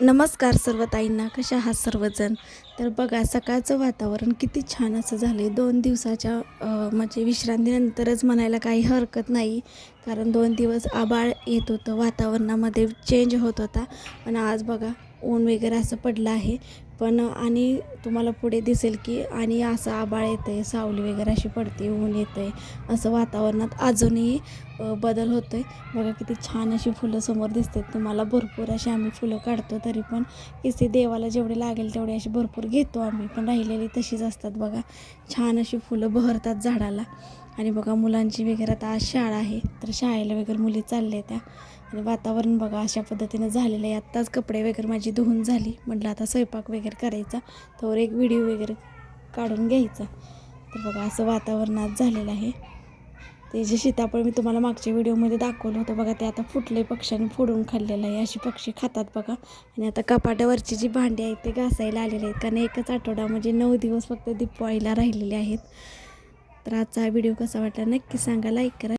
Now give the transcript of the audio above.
नमस्कार सर्व ताईंना कशा आहात सर्वजण? तर बघा सकाळचं वातावरण किती छान असं झालं आहे दोन दिवसाच्या म्हणजे विश्रांतीनंतरच म्हणायला काही हरकत नाही. कारण दोन दिवस आबाळ येत होतं वातावरणामध्ये चेंज होत होता. पण आज बघा ऊन वगैरे असं पडलं आहे. पण आणि तुम्हाला पुढे दिसेल की आणि असं आबाळ येतं आहे सावली वगैरे अशी पडते ऊन येतं आहे असं वातावरणात अजूनही बदल होतो आहे बघा किती छान अशी फुलं समोर दिसतात. तुम्हाला भरपूर अशी आम्ही फुलं काढतो तरी पण किती देवाला जेवढे लागेल तेवढे अशी भरपूर घेतो आम्ही. पण राहिलेली तशीच असतात बघा. छान अशी फुलं बहरतात झाडाला. आणि बघा मुलांची वगैरे आता आज शाळा आहे तर शाळेला वगैरे मुली चालल्या त्या. आणि वातावरण बघा अशा पद्धतीनं झालेलं आहे. आत्ताच कपडे वगैरे माझी धुवून झाली. म्हटलं आता स्वयंपाक वगैरे करायचा तर एक व्हिडिओ वगैरे काढून घ्यायचा. तर बघा असं वातावरण आज झालेलं आहे. ते जे सीताफळ मी तुम्हाला मागच्या व्हिडिओमध्ये दाखवलं होतं बघा ते आता फुटले पक्ष्याने फोडून खाल्लेलं आहे. अशी पक्षी खातात बघा. आणि आता कपाटावरची जी भांडी आहेत ते घासायला आलेले आहेत. कारण एकच आठवडा म्हणजे नऊ दिवस फक्त दिपावळीला राहिलेले आहेत. तर आजचा हा व्हिडिओ कसा वाटला नक्की सांगा लाईक करा.